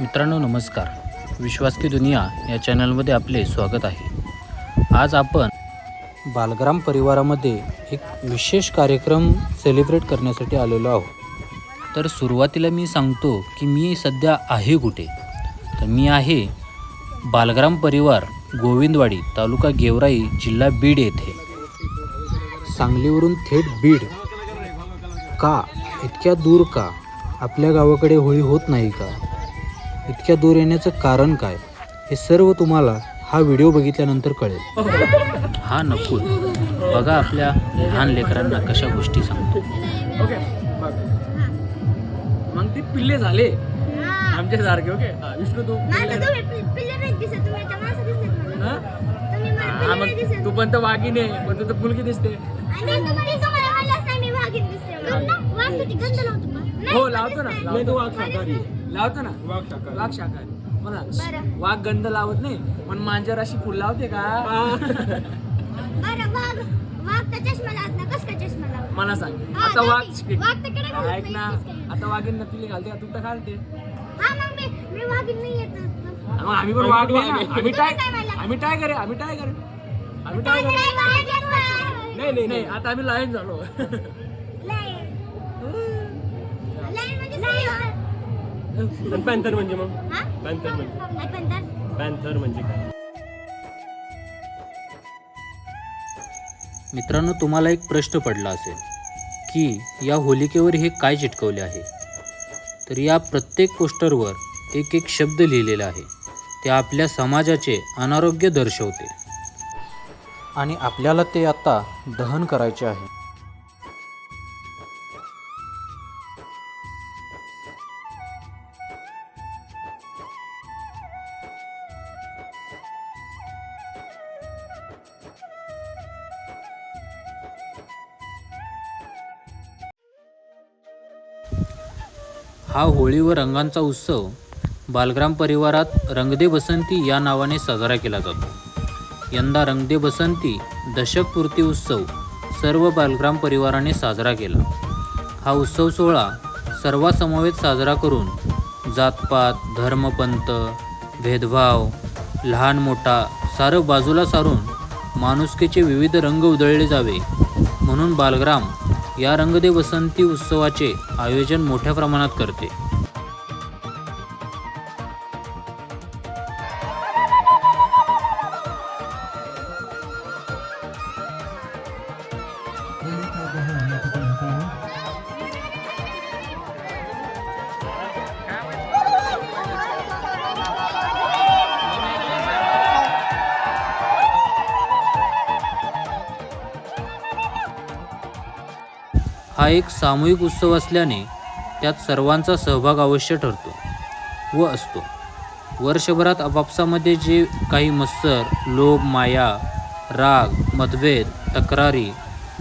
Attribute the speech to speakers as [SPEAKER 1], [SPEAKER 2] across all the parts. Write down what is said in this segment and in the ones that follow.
[SPEAKER 1] मित्रांनो नमस्कार. विश्वास की दुनिया या चॅनलमध्ये आपले स्वागत आहे. आज आपण बालग्राम परिवारामध्ये एक विशेष कार्यक्रम सेलिब्रेट करण्यासाठी आलेलो आहोत. तर सुरुवातीला मी सांगतो की मी सध्या आहे कुठे? तर मी आहे बालग्राम परिवार गोविंदवाडी तालुका गेवराई जिल्हा बीड येथे. सांगलीवरून थेट बीड. का? इतक्या दूर का? आपल्या गावाकडे होळी होत नाही का? इतक्या दूर येण्याचं कारण काय? हे सर्व तुम्हाला हा व्हिडिओ बघितल्यानंतर कळेल. हा नकुल. बघा आपल्या लहान लेकरांना कशा गोष्टी सांगतो.
[SPEAKER 2] ओके बघ. मग ते पिल्ले झाले. आमच्या सारखे ओके. हा, विष्णू तू हा? मग तू पण तर वाघीने पण तू तर फुलकी दिसते.
[SPEAKER 3] तुम्हाला तुम्हाला म्हणलंच नाही म्हणून. वाघ गंध लावतो का?
[SPEAKER 2] हो लावतो ना लावतो. लावतो ना वाघ शाकाहारी वाघ शाकाहारी म्हणा
[SPEAKER 3] बरं.
[SPEAKER 2] वाघ गंध लावत नाही पण मांजर अशी फुल लावते का
[SPEAKER 3] बरं, वाघ वाघ तर चष्मा लावत ना कस काय चष्मा लावत
[SPEAKER 2] मला सांग
[SPEAKER 3] हा,
[SPEAKER 2] आता वाघ
[SPEAKER 3] जाते. वाघ तर कडे घालत
[SPEAKER 2] ऐक
[SPEAKER 3] नाही,
[SPEAKER 2] ना
[SPEAKER 3] काय.
[SPEAKER 2] आता वाघीन नकली घालते तू तर घालते
[SPEAKER 3] हा मग मी मी वाघीण नाही येत ना.
[SPEAKER 2] मग आम्ही पण वाघ नाही ना आम्ही टाय
[SPEAKER 3] काय?
[SPEAKER 2] आम्ही टाय करे आम्ही टाय करे आम्ही टाय करे.
[SPEAKER 3] नाही
[SPEAKER 2] नाही नाही आता आम्ही लायन झालो
[SPEAKER 3] काय?
[SPEAKER 4] पॅन्थर म्हणजे मग
[SPEAKER 3] हा?
[SPEAKER 4] पॅन्थर म्हणजे
[SPEAKER 3] पॅन्थर?
[SPEAKER 4] पॅन्थर म्हणजे काय
[SPEAKER 1] मित्रांनो तुम्हाला एक प्रश्न पडला असेल की या होलिकेवर हे काय चिटकवले आहे तर या प्रत्येक पोस्टरवर एक एक शब्द लिहिलेला आहे ते आपल्या समाजाचे अनारोग्य दर्शवते आणि आपल्याला ते आता दहन करायचे आहे हा होळी व रंगांचा उत्सव बालग्राम परिवारात रंगदे बसंती या नावाने साजरा केला जातो. यंदा रंगदे बसंती दशकपूर्ती उत्सव सर्व बालग्राम परिवाराने साजरा केला. हा उत्सव सोहळा सर्वासमवेत साजरा करून जातपात धर्मपंथ भेदभाव लहान मोठा सारं बाजूला सारून माणुसकीचे विविध रंग उधळले जावे म्हणून बालग्राम या रंगदे वसंती उत्सवाचे आयोजन मोठ्या प्रमाणात करते. हा एक सामूहिक उत्सव असल्याने त्यात सर्वांचा सहभाग अवश्य ठरतो व असतो. वर्षभरात आपापसामध्ये जे काही मत्सर लोभ माया राग मतभेद तक्रारी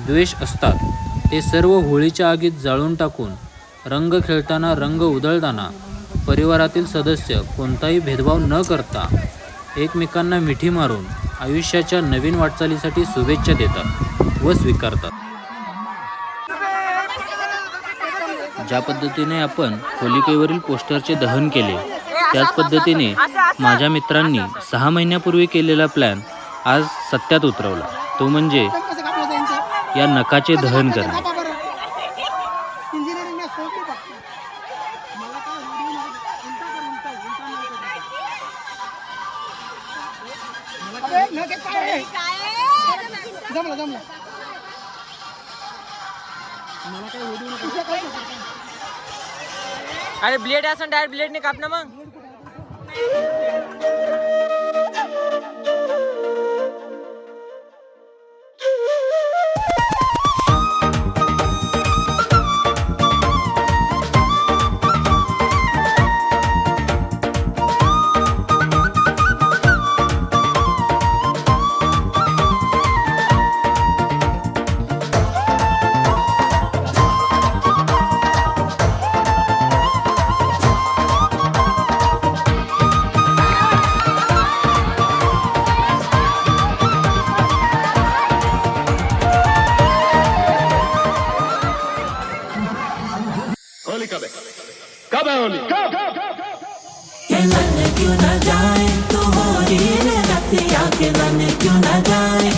[SPEAKER 1] द्वेष असतात ते सर्व होळीच्या आगीत जाळून टाकून रंग खेळताना रंग उधळताना परिवारातील सदस्य कोणताही भेदभाव न करता एकमेकांना मिठी मारून आयुष्याच्या नवीन वाटचालीसाठी शुभेच्छा देतात व स्वीकारतात. ज्या पद्धतीने आपण होलिकेवरील पोस्टरचे दहन केले त्याच पद्धतीने माझ्या मित्रांनी सहा महिन्यापूर्वी केलेला प्लॅन आज सत्यात उतरवला. तो म्हणजे या नकाचे दहन करणे.
[SPEAKER 2] अरे ब्लेड असं डायरेक्ट ब्लेडने काप ना मग.
[SPEAKER 4] down. Go, go, go, go. Kelane kyun na jaye, tu kyun na jaye,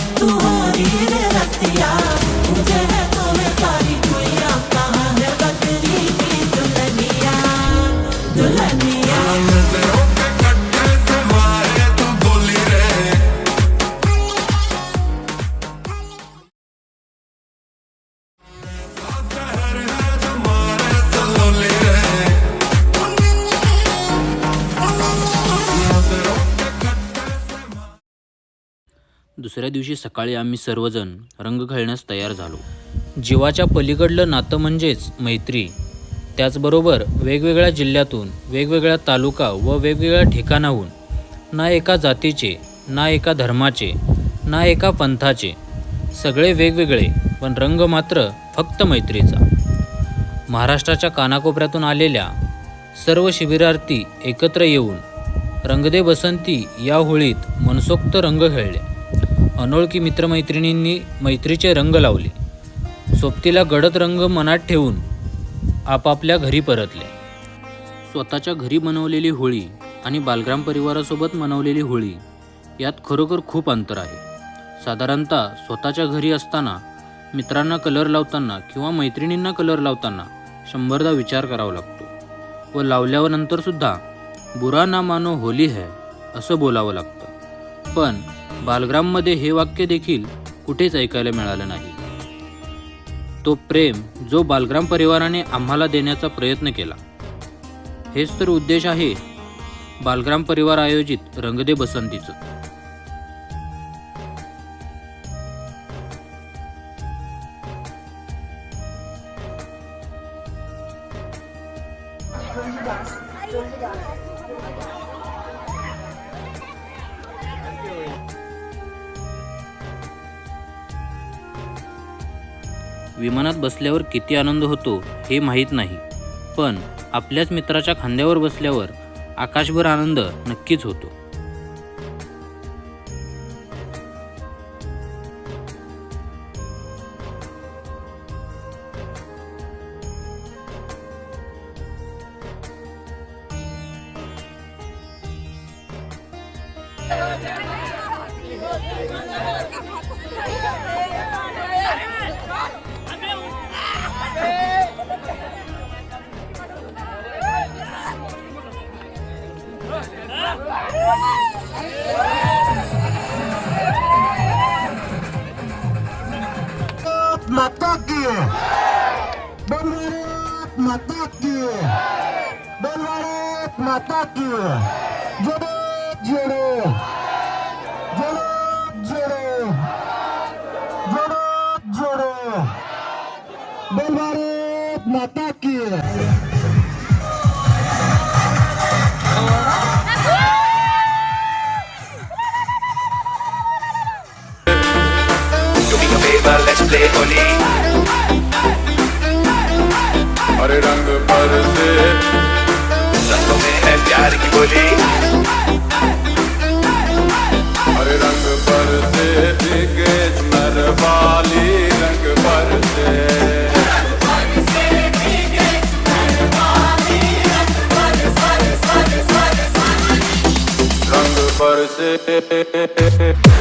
[SPEAKER 1] दुसऱ्या दिवशी सकाळी आम्ही सर्वजण रंग खेळण्यास तयार झालो. जीवाच्या पलीकडलं नातं म्हणजेच मैत्री. त्याचबरोबर वेगवेगळ्या जिल्ह्यातून वेगवेगळ्या तालुका व वेगवेगळ्या ठिकाणाहून ना एका जातीचे ना एका धर्माचे ना एका पंथाचे सगळे वेगवेगळे पण रंग मात्र फक्त मैत्रीचा. महाराष्ट्राच्या कानाकोपऱ्यातून आलेल्या सर्व शिबिरार्थी एकत्र येऊन रंगदे बसंती या होळीत मनसोक्त रंग खेळले. अनोळखी मित्रमैत्रिणींनी मैत्रीचे रंग लावले. सोबतीला गडद रंग मनात ठेवून आपापल्या घरी परतले. स्वतःच्या घरी बनवलेली होळी आणि बालग्राम परिवारासोबत मनवलेली होळी यात खरोखर खूप अंतर आहे. साधारणतः स्वतःच्या घरी असताना मित्रांना कलर लावताना किंवा मैत्रिणींना कलर लावताना शंभरदा विचार करावा लागतो व लावल्यावर नंतरसुद्धा बुरा ना मानो होली है असं बोलावं लागतं. पण बालग्राममध्ये हे वाक्य देखील कुठेच ऐकायला मिळालं नाही. तो प्रेम जो बालग्राम परिवाराने आम्हाला देण्याचा प्रयत्न केला. हेच तर उद्देश आहे बालग्राम परिवार आयोजित रंगदे बसंतीचं. विमानात बसल्यावर किती आनंद होतो हे माहीत नाही. पण आपल्याच मित्राच्या खांद्यावर बसल्यावर आकाशभर आनंद नक्कीच होतो.
[SPEAKER 5] भारत माता की जोडो जोडो जोडो जोडो जोडो जोडो बोल भारत माता की
[SPEAKER 6] Do me a favor, let's play Holi.
[SPEAKER 7] हरे रंग पर से
[SPEAKER 6] रंगों में है प्यार की बोली
[SPEAKER 7] हरे रंग पर से दिखे नर वाली रंग पर से रंग पर से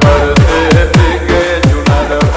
[SPEAKER 6] Perfect,
[SPEAKER 7] you're not a